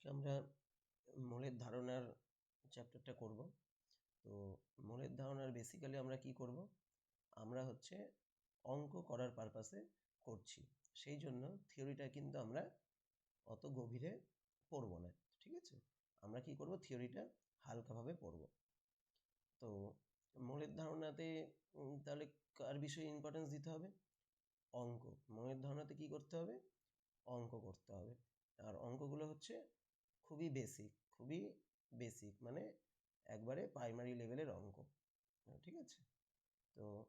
আজকে আমরা মূলের ধারণার চ্যাপ্টারটা করব। তো মূলের ধারণার বেসিক্যালি আমরা কি করব? আমরা হচ্ছে অঙ্ক করার পারপাসে করছি। সেই জন্য থিওরিটা কিন্তু আমরা অত গভীরে পড়ব না, ঠিক আছে? আমরা কি করব? থিওরিটা হালকাভাবে পড়ব। তো মূলের ধারণাতে তাহলে কার বিষয়ে ইম্পর্টেন্স দিতে হবে? অঙ্ক। মূলের ধারণাতে কি করতে হবে? অঙ্ক করতে হবে। আর অঙ্কগুলো হচ্ছে খুবই বেসিক খুবই বেসিক মানে একবারে প্রাইমারি লেভেলের অঙ্ক। ঠিক আছে? তো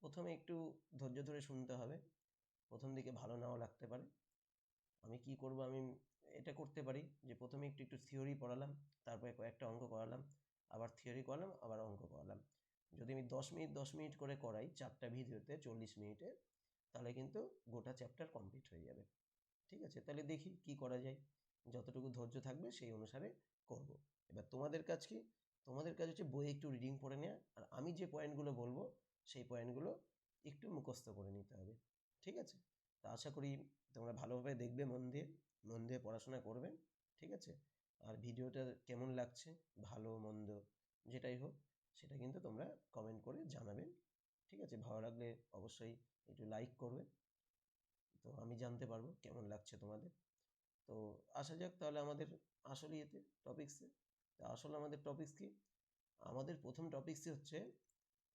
প্রথমে একটু ধৈর্য ধরে শুনতে হবে। প্রথম দিকে ভালো নাও লাগতে পারে। আমি কি করব? আমি এটা করতে পারি যে প্রথমে একটু একটু থিওরি পড়ালাম, তারপরে কয়েকটা অঙ্ক করালাম, আবার থিওরি করালাম, আবার অঙ্ক করালাম। যদি আমি দশ মিনিট দশ মিনিট করে করাই চারটা ভিডিওতে চল্লিশ মিনিটে, তাহলে কিন্তু গোটা চ্যাপ্টার কমপ্লিট হয়ে যাবে। ঠিক আছে? তাহলে দেখি কি করা যায়। যতটুকু ধৈর্য থাকবে সেই অনুসারে করব। এবার তোমাদের কাজ কি? তোমাদের কাজ হচ্ছে বই একটু রিডিং পড়ে নেওয়া আর আমি যে পয়েন্টগুলো বলব, সেই পয়েন্টগুলো একটু মুখস্থ করে নিতে হবে। ঠিক আছে? তা আশা করি তোমরা ভালোভাবে দেখবে মন দিয়ে মন দিয়ে পড়াশোনা করবে। ঠিক আছে? আর ভিডিওটা কেমন লাগছে? ভালো, মন্দ, যেটাই হোক, সেটা কিন্তু তোমরা কমেন্ট করে জানাবে। ঠিক আছে? ভালো লাগলে অবশ্যই একটু লাইক করবে। তো আমি জানতে পারব কেমন লাগছে তোমাদের। তো আসা যাক তাহলে আমাদের আসল ইয়েতে টপিক্সে তা আসলে আমাদের টপিক্স কি? আমাদের প্রথম টপিক্সই হচ্ছে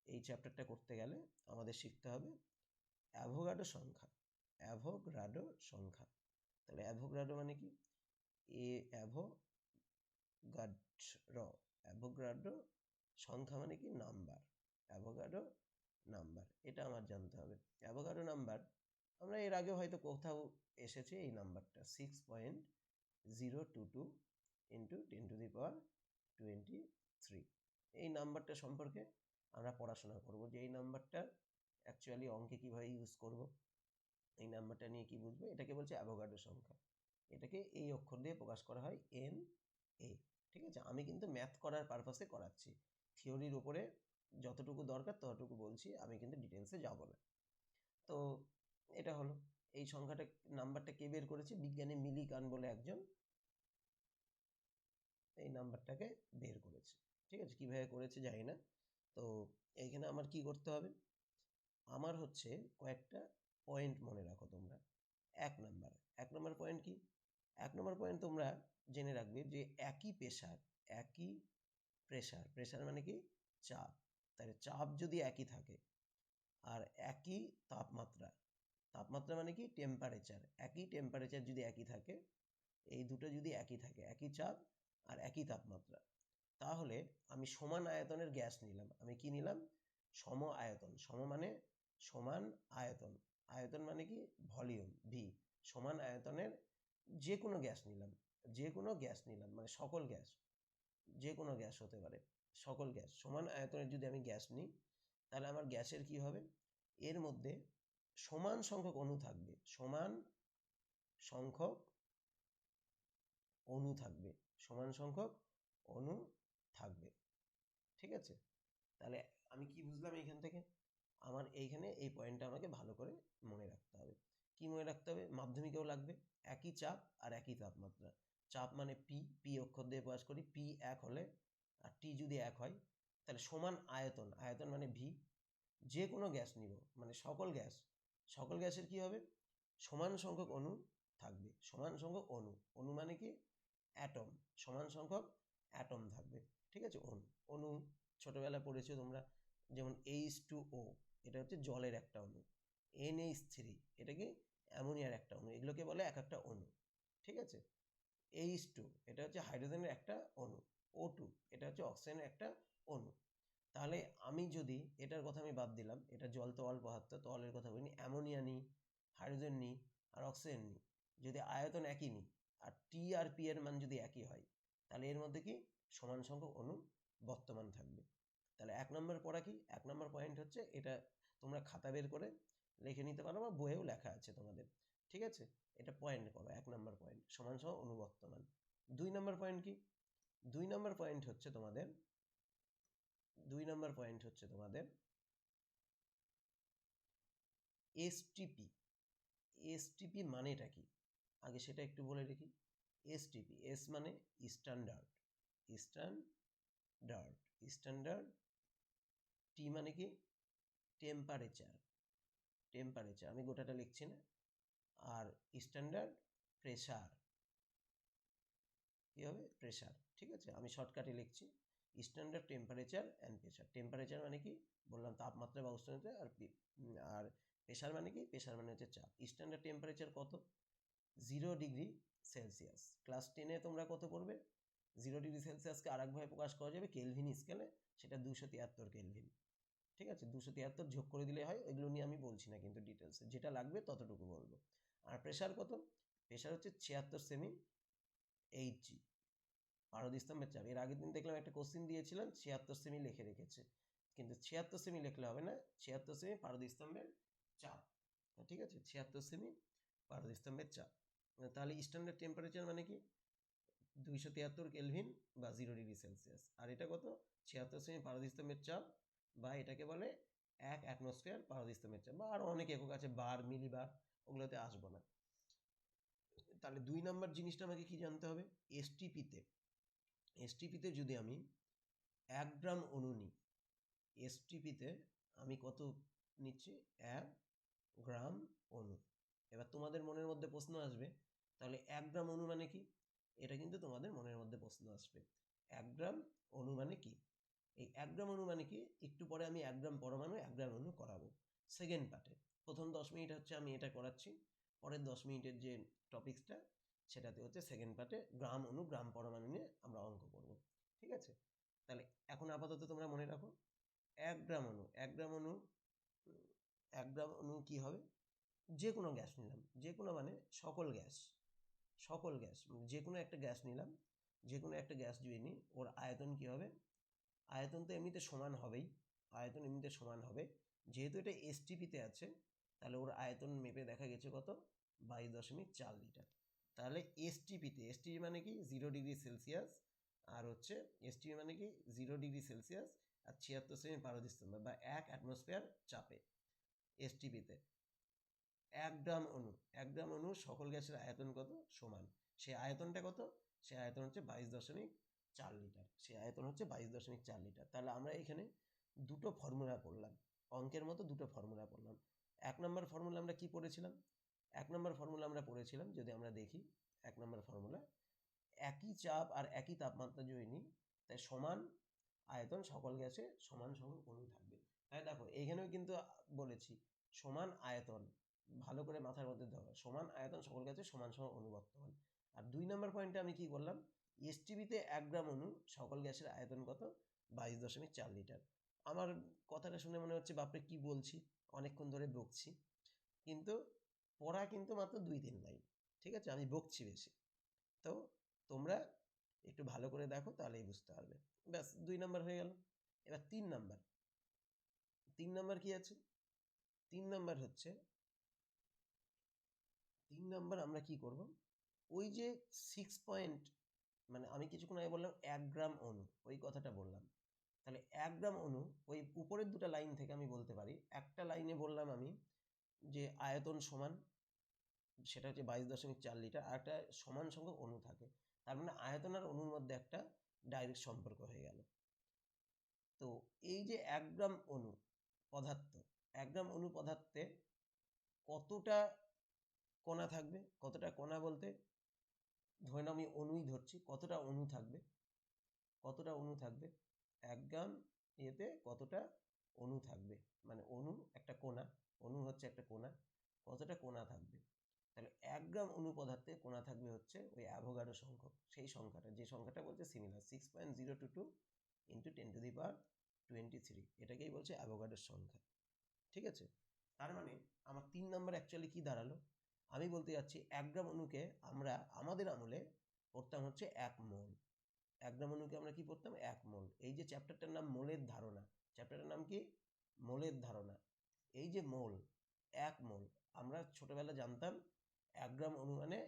এই চ্যাপ্টারটা করতে গেলে আমাদের শিখতে হবে অ্যাভোগাডো সংখ্যা, অ্যাভোগ্রাডো সংখ্যা। তাহলে অ্যাভোগ্রাডো মানে কি? এ অ্যাভো গাড র অ্যাভোগ্রাডো সংখ্যা মানে কি? নাম্বার, অ্যাভোগাডো নাম্বার, এটা আমার জানতে হবে। অ্যাভোগাডো নাম্বার আমরা এর আগে হয়তো কোথাও এসেছে এই নাম্বারটা six point zero two two into ten to the power twenty three এই নাম্বারটা সম্পর্কে আমরা পড়াশোনা করব যে এই নাম্বারটা অ্যাকচুয়ালি অঙ্কে কীভাবে ইউজ করব, এই নাম্বারটা নিয়ে কি বুঝব, এটাকে বলছে অ্যাভোগাডো সংখ্যা। এটাকে এই অক্ষর দিয়ে প্রকাশ করা হয় এন এ ঠিক আছে? আমি কিন্তু ম্যাথ করার পারপাসে করাচ্ছি। থিওরির উপরে যতটুকু দরকার ততটুকু বলছি, আমি কিন্তু ডিটেলসে যাব না। তো এটা হলো। এই সংখ্যাটা, নাম্বারটা কে বের করেছে? বিজ্ঞানী মিলিকান বলে একজন। এই নাম্বারটাকে বের করেছে। ঠিক আছে? কীভাবে করেছে জানি না। তো এইখানে আমার কি করতে হবে? আমার হচ্ছে কয়েকটা পয়েন্ট মনে রাখো তোমরা। এক নাম্বার। এক নম্বর পয়েন্ট কি? এক নম্বর পয়েন্ট তোমরা জেনে রাখবে যে একই প্রেশার একই প্রেশার প্রেশার মানে কি? চাপ। তাহলে চাপ যদি একই থাকে, আর একই তাপমাত্রা তাপমাত্রা মানে কি? টেম্পারেচার একই টেম্পারেচার যদি একই থাকে, এই দুটো যদি একই থাকে, একই চাপ আর একই তাপমাত্রা, তাহলে আমি সমান আয়তনের গ্যাস নিলাম। আমি কি নিলাম? সম আয়তন। সম মানে সমান আয়তন। আয়তন মানে কি? ভলিউম ভি সমান আয়তনের যে কোনো গ্যাস নিলাম। যে কোনো গ্যাস নিলাম মানে সকল গ্যাস যে কোনো গ্যাস হতে পারে, সকল গ্যাস। সমান আয়তনের যদি আমি গ্যাস নিই, তাহলে আমার গ্যাসের কি হবে? এর মধ্যে সমান সংখ্যক অণু থাকবে, সমান সংখ্যক অণু থাকবে, সমান সংখ্যক অণু থাকবে। ঠিক আছে? তাহলে আমি কি বুঝলাম এইখান থেকে? আমার এইখানে এই পয়েন্টটা আমাকে ভালো করে মনে রাখতে হবে। কি মনে রাখতে হবে? মাধ্যমিকেও লাগবে। একই চাপ আর একই তাপমাত্রা। চাপ মানে পি পি অক্ষর দিয়ে প্রকাশ করি। পি এক হলে আর টি যদি এক হয়, তাহলে সমান আয়তন। আয়তন মানে ভি যে কোনো গ্যাস নিব। মানে সকল গ্যাস। সকল গ্যাসের কি হবে? সমান সংখ্যক অণু থাকবে। সমান সংখ্যক অণু। অণু মানে কি? অ্যাটম সমান সংখ্যক অ্যাটম থাকবে। ঠিক আছে? অণু। অণু ছোটোবেলায় পড়েছো তোমরা। যেমন এইচ টু ও এটা হচ্ছে জলের একটা অণু। এন এইচ থ্রি এটা কি? অ্যামোনিয়ার একটা অণু। এগুলোকে বলে এক একটা অণু। ঠিক আছে? এইচ টু এটা হচ্ছে হাইড্রোজেনের একটা অণু। ও টু এটা হচ্ছে অক্সিজেনের একটা অণু। তাহলে আমি যদি এটার কথা আমি বাদ দিলাম, এটা জল তো অল্প হাত, তো অলের কথা বলিনি, অ্যামোনিয়া নিই হাইড্রোজেন নিই আর অক্সিজেন নিই যদি আয়তন একই নিই আর টি আর পি এর মান যদি একই হয়, তাহলে এর মধ্যে কি সমান সংখ্যক অণু বর্তমান থাকবে। তাহলে এক নম্বর পড়া কি? এক নম্বর পয়েন্ট হচ্ছে এটা তোমরা খাতা বের করে লিখে নিতে পারো বা বইয়েও লেখা আছে তোমাদের, ঠিক আছে? এটা পয়েন্ট করো এক নম্বর পয়েন্ট সমান সমান অনুবর্তমান দুই নম্বর পয়েন্ট কি? দুই নম্বর পয়েন্ট হচ্ছে তোমাদের দুই নম্বর পয়েন্ট হচ্ছে তোমাদের এসটিপি এসটিপি মানেটা কি? আগে সেটা একটু বলে রেখি এসটিপি এস মানে স্ট্যান্ডার্ড স্ট্যান্ডার্ড স্ট্যান্ডার্ড টি মানে কি? টেম্পারেচার টেম্পারেচার আমি গোটাটা লিখছি না। আর স্ট্যান্ডার্ড প্রেশার কী হবে? প্রেশার ঠিক আছে? আমি শর্টকাটে লিখছি। Standard temperature and pressure temperature মানে কি? বললাম তাপমাত্রা বা উষ্ণতা আর আর প্রেশার মানে কি? প্রেশার মানে হচ্ছে চাপ। স্ট্যান্ডার্ড টেম্পারেচার কত? জিরো ডিগ্রি সেলসিয়াস ক্লাস টেনে তোমরা কত পড়বে? জিরো ডিগ্রি সেলসিয়াসকে আরেকভাবে প্রকাশ করা যাবে কেলভিন স্কেলে সেটা দুশো তিয়াত্তর কেলভিন ঠিক আছে? দুশো তিয়াত্তর যোগ করে দিলে হয় ওইগুলো নিয়ে আমি বলছি না কিন্তু ডিটেলসে যেটা লাগবে ততটুকু বলব। আর প্রেশার কত? প্রেশার হচ্ছে ছিয়াত্তর সেমি এইট জি পারদ স্তম্ভের চাপ এর আগের দিন দেখলাম একটা কোশ্চিন দিয়েছিলাম ছিয়াত্তর সেমি লিখে রেখেছে। কিন্তু ছিয়াত্তর সেমি লিখলে হবে না, ছিয়াত্তর সেমি পারদ স্তম্ভের চাপ ঠিক আছে, ছিয়াত্তর সেমি পারদ স্তম্ভের চাপ তাহলে স্ট্যান্ডার্ড টেম্পারেচার মানে কি? দুইশো তিয়াত্তর কেলভিন বা জিরো ডিগ্রি সেলসিয়াস আর এটা কত? ছিয়াত্তর সেমি পারদ স্তম্ভের চাপ বা এটাকে বলে এক অ্যাটমসফিয়ার পারদ স্তম্ভের চাপ বা আরও অনেক একক আছে, বার মিলি বার ওগুলোতে আসব না। তাহলে দুই নম্বর জিনিসটা আমাকে কি জানতে হবে? এসটিপিতে এসটিপিতে যদি আমি এক গ্রাম অণু নিই এসটিপিতে আমি কত নিচ্ছি? এক গ্রাম অণু। এবার তোমাদের মনের মধ্যে প্রশ্ন আসবে, তাহলে এক গ্রাম অণু মানে কি? এটা কিন্তু তোমাদের মনের মধ্যে প্রশ্ন আসবে। এক গ্রাম অণু মানে কি? এই এক গ্রাম অণু মানে কি? একটু পরে আমি এক গ্রাম পরমাণু, এক গ্রাম অণু করাবো। সেকেন্ড পার্টে প্রথম দশ মিনিট হচ্ছে আমি এটা করাচ্ছি। পরের দশ মিনিটের যে টপিক্সটা সেটাতে হচ্ছে সেকেন্ড পার্টে গ্রাম অনু গ্রাম পরমাণু নিয়ে আমরা অঙ্ক করব। ঠিক আছে? তাহলে এখন আপাতত তোমরা মনে রাখো এক গ্রাম অণু এক গ্রাম উম, এক গ্রাম অণু কী হবে? যে কোনো গ্যাস নিলাম যে কোনো মানে সকল গ্যাস সকল গ্যাস মানে যে কোনো একটা গ্যাস নিলাম যে কোনো একটা গ্যাস যদি নিই ওর আয়তন কী হবে? আয়তন তো এমনিতে সমান হবেই আয়তন এমনিতে সমান হবে। যেহেতু এটা এসটিপিতে আছে তাহলে ওর আয়তন মেপে দেখা গেছে কত? বাইশ দশমিক চার লিটার। তাহলে এসটিপিতে এসটিপি মানে কি? জিরো ডিগ্রি সেলসিয়াস আর হচ্ছে এসটিপি মানে কি? জিরো ডিগ্রি সেলসিয়াস আর ছিয়াত্তর সেমি পারদস্তম্ভ বা এক অ্যাটমসফিয়ার চাপে এসটিপিতে এক গ্রাম অণু, এক গ্রাম অণু সকল গ্যাসের আয়তন কত? সমান। সেই আয়তনটা কত? সে আয়তন হচ্ছে বাইশ দশমিক চার লিটার। সে আয়তন হচ্ছে বাইশ দশমিক চার লিটার। তাহলে আমরা এখানে দুটো ফর্মুলা পড়লাম। অঙ্কের মতো দুটো ফর্মুলা পড়লাম। এক নম্বর ফর্মুলা আমরা কি পড়েছিলাম? এক নম্বর ফর্মুলা আমরা পড়েছিলাম, যদি আমরা দেখি, এক নম্বর ফর্মুলা একই চাপ আর একই তাপমাত্রা যদি নিই, তাই সমান আয়তন সকল গ্যাসে সমান সমান অণু থাকবে। তাই দেখো এইখানেও কিন্তু বলেছি, সমান আয়তন, ভালো করে মাথার মধ্যে দেওয়া সমান আয়তন সকল গ্যাসে সমান সমান অণু বর্তমান আর দুই নম্বর পয়েন্টে আমি কি করলাম এসটিভিতে এক গ্রাম অণু সকল গ্যাসের আয়তন কত? বাইশ দশমিক চার লিটার। আমার কথাটা শুনে মনে হচ্ছে, বাপরে কি বলছি? অনেকক্ষণ ধরে বকছি। কিন্তু পড়া কিন্তু মাত্র দুই তিন লাইন ঠিক আছে? আমি বকছি বেশি। তো তোমরা একটু ভালো করে দেখো, তাহলেই বুঝতে পারবে। ব্যাস, দুই নাম্বার হয়ে গেল। এবার তিন নাম্বার তিন নাম্বার কি আছে? তিন নাম্বার হচ্ছে, তিন নাম্বার আমরা কি করব? ওই যে সিক্স পয়েন্ট মানে আমি কিছুক্ষণ আগে বললাম এক গ্রাম অণু, ওই কথাটা বললাম। তাহলে এক গ্রাম অণু, ওই উপরের দুটো লাইন থেকে আমি বলতে পারি। একটা লাইনে বললাম আমি যে আয়তন সমান, সেটা হচ্ছে বাইশ দশমিক চার লিটার, আর একটা সমান সংখ্যক অণু থাকে। তার মানে আয়তন আর অণুর মধ্যে একটা ডাইরেক্ট সম্পর্ক হয়ে গেল। তো এই যে এক গ্রাম অণু পদার্থ, এক গ্রাম অণু পদার্থে কতটা কণা থাকবে, কতটা কণা বলতে, ধরে আমি অণুই ধরছি, কতটা অণু থাকবে, কতটা অণু থাকবে, এক গ্রাম এতে কতটা অণু থাকবে মানে অণু একটা কোণা। অণু হচ্ছে একটা কোণা, কতটা কোণা থাকবে? তাহলে এক গ্রাম অণু পদার্থে কোণা থাকবে হচ্ছে ওই অ্যাভোগাডো সংখ্যক, সেই সংখ্যাটা, যে সংখ্যাটা বলছে similar six point zero two two into ten to the power twenty three এটাকেই বলছে অ্যাভোগাডোর সংখ্যা, ঠিক আছে? তার মানে আমার তিন নম্বর অ্যাকচুয়ালি কি দাঁড়াল? আমি বলতে যাচ্ছি এক গ্রাম অণুকে আমরা, আমাদের আমলে পড়তাম হচ্ছে এক মোল, এক গ্রাম অণুকে আমরা কি পড়তাম? এক মোল, এই যে চ্যাপ্টারটার নাম মোলের ধারণা চ্যাপ্টারটার নাম কি? মোলের ধারণা এই যে মোল, এক মোল, আমরা ছোটবেলা জানতাম এক গ্রাম অণু মানে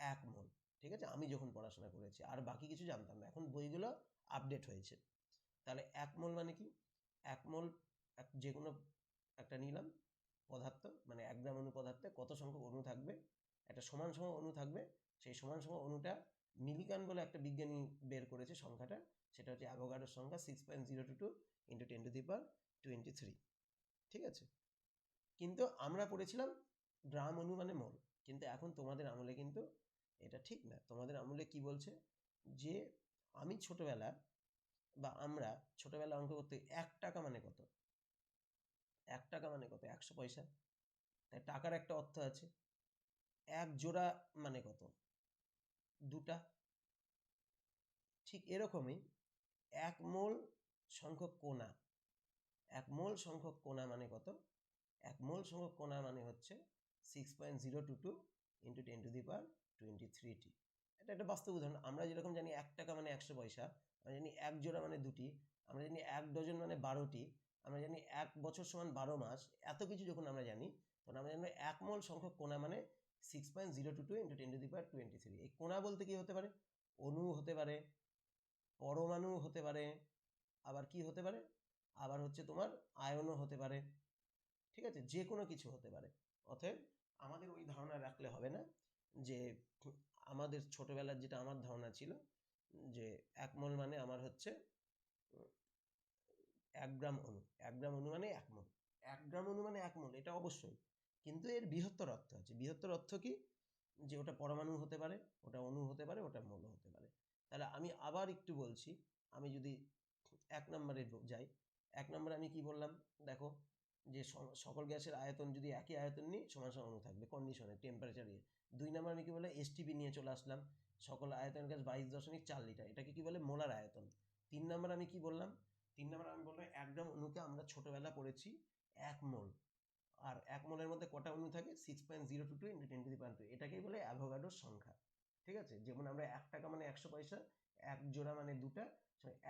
এক মোল, ঠিক আছে? আমি যখন পড়াশোনা করেছি, আর বাকি কিছু জানতাম না। এখন বইগুলো আপডেট হয়েছে। তাহলে এক মোল মানে কি? এক মোল এক যে কোনো একটা নিলাম, পদার্থ মানে এক গ্রাম অণু পদার্থে কত সংখ্যক অণু থাকবে? একটা সমান সম অণু থাকবে। সেই সমান সম অণুটা মিলিকান বলে একটা বিজ্ঞানী বের করেছে সংখ্যাটা। সেটা হচ্ছে অ্যাভোগাডোর সংখ্যা six point zero two two into ten to the power twenty three ঠিক আছে? কিন্তু আমরা পড়েছিলাম গ্রাম অণু মানে মোল। কিন্তু এখন তোমাদের আমলে কিন্তু এটা ঠিক না। তোমাদের আমলে কি বলছে? যে আমি ছোটবেলা বা আমরা ছোটবেলা অঙ্ক করতে এক টাকা মানে কত? এক টাকা মানে কত? একশো পয়সা। তাই টাকার একটা অর্থ আছে। এক জোড়া মানে কত? দুটা। ঠিক এরকমই এক মোল সংখ্যক কোণা এক মোল সংখ্যক কোণা মানে কত? এক মোল সংখ্যক কোণা মানে হচ্ছে six point zero two two into ten to the power twenty three টি এটা একটা বাস্তব উদাহরণ। আমরা যেরকম জানি এক টাকা মানে একশো পয়সা, আমরা জানি এক জোড়া মানে দুটি, আমরা জানি এক ডজন মানে বারোটি, আমরা জানি এক বছর সমান বারো মাস, এত কিছু যখন আমরা জানি, তখন আমরা জানি এক মোল সংখ্যক কোণা মানে six point zero two two into ten to the power twenty three এই কোণা বলতে কি হতে পারে? অণু হতে পারে, পরমাণু হতে পারে, আবার কি হতে পারে? আবার হচ্ছে তোমার আয়নও হতে পারে। ঠিক আছে? যে কোনো কিছু হতে পারে। অতএব আমাদের ওই ধারণা রাখলে হবে না যে, আমাদের ছোটবেলার যেটা আমার ধারণা ছিল যে, এক মোল মানে আমার হচ্ছে, এক গ্রাম অণু। এক গ্রাম অণু মানে এক মোল। এক গ্রাম অণু মানে এক মোল, এটা অবশ্যই। কিন্তু এর বৃহত্তর অর্থ আছে। বৃহত্তর অর্থ কি? যে, ওটা পরমাণু হতে পারে, ওটা অণু হতে পারে, ওটা মোল হতে পারে। তাহলে আমি আবার একটু বলছি, আমি যদি এক নম্বরে যাই এক নম্বরে আমি কি বললাম? দেখো, যে সকল গ্যাসের আয়তন যদি একই আয়তন নিই, সমান সমান থাকবে কন্ডিশনে টেম্পারেচার ইয়ে দুই নম্বর আমি কি বলে এসটিপি নিয়ে চলে আসলাম। সকল আয়তন গ্যাস বাইশ দশমিক চার লিটার, এটাকে কি বলে? মোলার আয়তন। তিন নম্বর আমি কি বললাম? তিন নম্বর আমি বললাম এক গ্রাম অণুকে আমরা ছোটবেলা পড়েছি এক মোল। আর এক মোলের মধ্যে কটা অণু থাকে? Six point zero two two into ten to the power two এটাকেই বলে অ্যাভোগাডোর সংখ্যা। ঠিক আছে? যেমন আমরা এক টাকা মানে একশো পয়সা, এক জোড়া মানে দুটা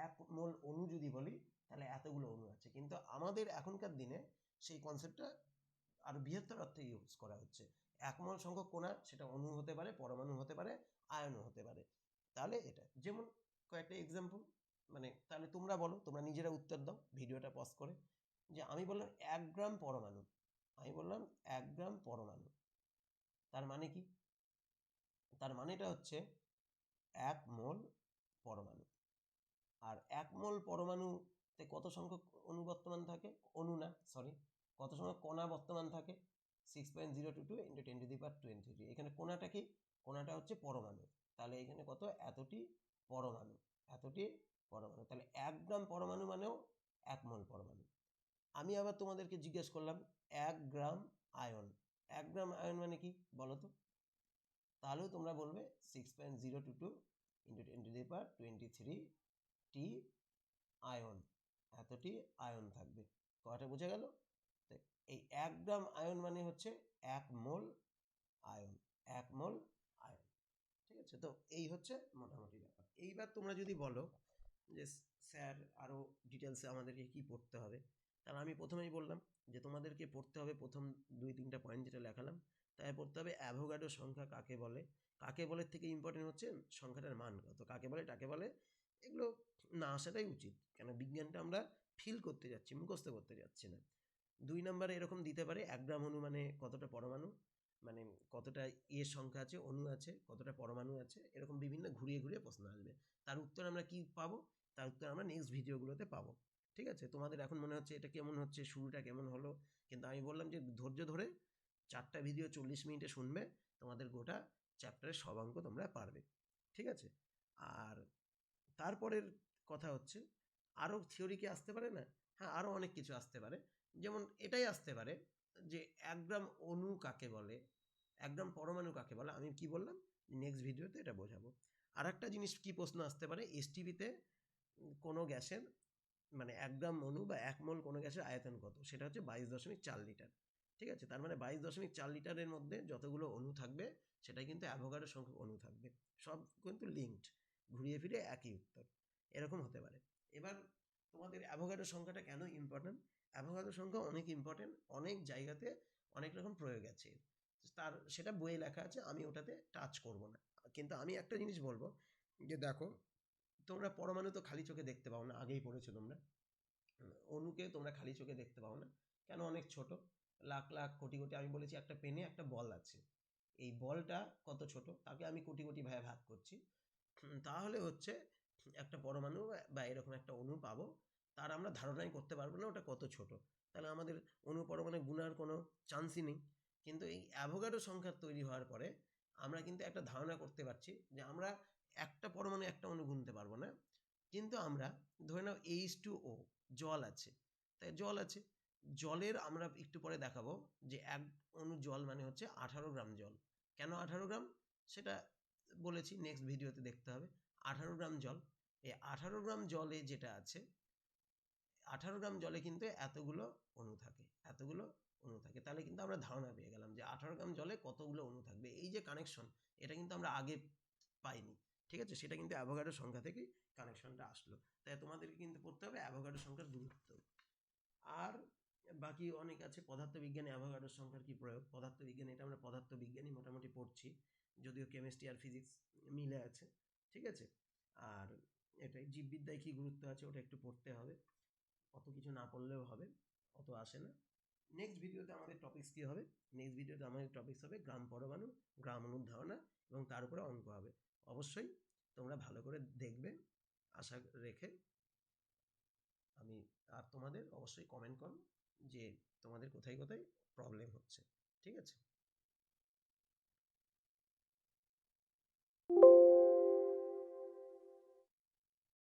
এক মোল অণু যদি বলি তাহলে এতগুলো অণু আছে। কিন্তু আমাদের এখনকার দিনে সেই কনসেপ্টটা আরও বৃহত্তর অর্থে ইউজ করা হচ্ছে। এক মোল সংখ্যক কোণা, সেটা অণু হতে পারে, পরমাণু হতে পারে, আয়নও হতে পারে। তাহলে এটা, যেমন কয়েকটা এক্সাম্পল মানে তাহলে তোমরা বলো, তোমরা নিজেরা উত্তর দাও, ভিডিওটা পজ করে। যে আমি বললাম এক গ্রাম পরমাণু, আমি বললাম এক গ্রাম পরমাণু। তার মানে কি? তার মানেটা হচ্ছে এক মোল পরমাণু। আর এক মোল পরমাণুতে কত সংখ্যক অণু বর্তমান থাকে? অণু না সরি কত সংখ্যক কণা বর্তমান থাকে? Six point zero two two into ten to the power twenty three এখানে কোনাটা কি? কোনাটা হচ্ছে পরমাণু। তাহলে এখানে কত? এতটি পরমাণু এতটি পরমাণু। তাহলে এক গ্রাম পরমাণু মানেও এক মোল পরমাণু। আমি আবার তোমাদেরকে জিজ্ঞেস করলাম, এক গ্রাম আয়ন। এক গ্রাম আয়ন মানে কি? বলো তো। তাহলেও তোমরা বলবে six point zero two two into ten to the power twenty three T ion. এতটি আয়ন থাকবে। কথাটা বোঝা গেল? এই এক গ্রাম আয়ন মানে হচ্ছে এক মোল আয়ন, এক মোল আয়ন। ঠিক আছে? তো এই হচ্ছে মোটামুটি ব্যাপার। এইবার তোমরা যদি বলো যে স্যার আরও ডিটেলসে আমাদেরকে কি পড়তে হবে, তাহলে আমি প্রথমেই বললাম যে তোমাদেরকে পড়তে হবে প্রথম দুই তিনটা পয়েন্ট যেটা লেখালাম, তাই পড়তে হবে অ্যাভোগাডো সংখ্যা কাকে বলে? কাকে বলে থেকে ইম্পর্টেন্ট হচ্ছে সংখ্যাটার মান কত? কাকে বলে টাকে বলে? এগুলো না আসাটাই উচিত। কেন? বিজ্ঞানটা আমরা ফিল করতে যাচ্ছি, মুখস্থ করতে যাচ্ছি না। দুই নম্বরে এরকম দিতে পারে, এক গ্রাম অণু মানে কতটা পরমাণু মানে কতটা এর সংখ্যা আছে অণু আছে, কতটা পরমাণু আছে, এরকম বিভিন্ন ঘুরিয়ে ঘুরিয়ে প্রশ্ন আসবে। তার উত্তর আমরা কি পাবো? তার উত্তর আমরা নেক্সট ভিডিওগুলোতে পাবো। ঠিক আছে? তোমাদের এখন মনে হচ্ছে এটা কেমন হচ্ছে, শুরুটা কেমন হলো? কিন্তু আমি বললাম যে ধৈর্য ধরে চারটা ভিডিও চল্লিশ মিনিটে শুনবে, তোমাদের গোটা চ্যাপ্টারের সব অঙ্ক তোমরা পারবে। ঠিক আছে? আর তারপরের কথা হচ্ছে। আরও থিওরি কি আসতে পারে না? হ্যাঁ আরও অনেক কিছু আসতে পারে। যেমন এটাই আসতে পারে যে এক গ্রাম অণু কাকে বলে? এক গ্রাম পরমাণু কাকে বলে? আমি কি বললাম? নেক্সট ভিডিওতে এটা বোঝাবো। আর একটা জিনিস কি প্রশ্ন আসতে পারে? এসটিভিতে কোনো গ্যাসের মানে এক গ্রাম অণু বা এক মোল কোনো গ্যাসের আয়তন কত? সেটা হচ্ছে বাইশ দশমিক চার লিটার। ঠিক আছে? তার মানে বাইশ দশমিক চার লিটারের মধ্যে যতগুলো অণু থাকবে সেটা কিন্তু অ্যাভোগাডো সংখ্যক অণু থাকবে। সব কিন্তু লিঙ্কড ঘুরিয়ে ফিরে একই উত্তর। এরকম হতে পারে। এবার তোমাদের অ্যাভোগাডো সংখ্যাটা কেন ইম্পর্টেন্ট অ্যাভোগাডো সংখ্যা অনেক ইম্পর্টেন্ট অনেক জায়গাতে অনেক রকম প্রয়োগ আছে। তার, সেটা বইয়ে লেখা আছে, আমি ওটাতে টাচ করব না। কিন্তু আমি একটা জিনিস বলব, যে দেখো, তোমরা পরমাণু তো খালি চোখে দেখতে পাও না, আগেই পড়েছো তোমরা। অনুকে তোমরা খালি চোখে দেখতে পাও না। কেন? অনেক ছোট। লাখ লাখ, কোটি কোটি, আমি বলেছি একটা পেনে একটা বল আছে। এই বলটা কত ছোট? তাকে আমি কোটি কোটি ভাগে ভাগ করছি। তাহলে হচ্ছে একটা পরমাণু বা- এরকম একটা অণু পাবো, তার আমরা ধারণাই করতে পারব না ওটা কত ছোট। তাহলে আমাদের অণু পরমাণু গুণার কোনো চান্সই নেই। কিন্তু এই অ্যাভোগাড্রো সংখ্যা তৈরি হওয়ার পরে আমরা কিন্তু একটা ধারণা করতে পারছি যে আমরা একটা পরমাণু একটা অণু গুনতে পারব না। কিন্তু আমরা ধরে নাও এইচ টু ও জল আছে। তাই জল আছে। জলের আমরা একটু পরে দেখাবো যে এক অণু জল মানে হচ্ছে আঠারো গ্রাম জল। কেন আঠারো গ্রাম? সেটা বলেছি নেক্সট ভিডিওতে দেখতে হবে। আঠারো গ্রাম জল। এই আঠারো গ্রাম জলে যেটা আছে, আঠারো গ্রাম জলে কিন্তু এতগুলো অণু থাকে, এতগুলো অণু থাকে। তাহলে কিন্তু আমরা ধারণা পেয়ে গেলাম যে আঠারো গ্রাম জলে কতগুলো অণু থাকবে। এই যে কানেকশন এটা কিন্তু আমরা আগে পাইনি, ঠিক আছে? সেটা কিন্তু অ্যাভোগাড্রো সংখ্যা থেকেই কানেকশনটা আসলো। তাই তোমাদেরকে কিন্তু পড়তে হবে অ্যাভোগাড্রো সংখ্যার গুরুত্ব। আর বাকি অনেক আছে, পদার্থবিজ্ঞানে অ্যাভোগাড্রো সংখ্যার কি প্রয়োগ? পদার্থবিজ্ঞানে, এটা আমরা পদার্থবিজ্ঞানই মোটামুটি পড়ছি, যদিও কেমিস্ট্রি আর ফিজিক্স মিলে আছে। ঠিক আছে? আর এটাই জীববিদ্যায় কী গুরুত্ব আছে ওটা একটু পড়তে হবে। অত কিছু না পড়লেও হবে, অত আসে না। নেক্সট ভিডিওতে আমাদের টপিক্স কী হবে? নেক্সট ভিডিওতে আমাদের টপিক্স হবে গ্রাম পরমাণু, গ্রাম অণুর ধারণা এবং তার উপরে অঙ্ক হবে। অবশ্যই তোমরা ভালো করে দেখবে, আশা রেখে আমি আর তোমাদের অবশ্যই কমেন্ট করো যে তোমাদের কোথায় কোথায় প্রবলেম হচ্ছে, ঠিক আছে?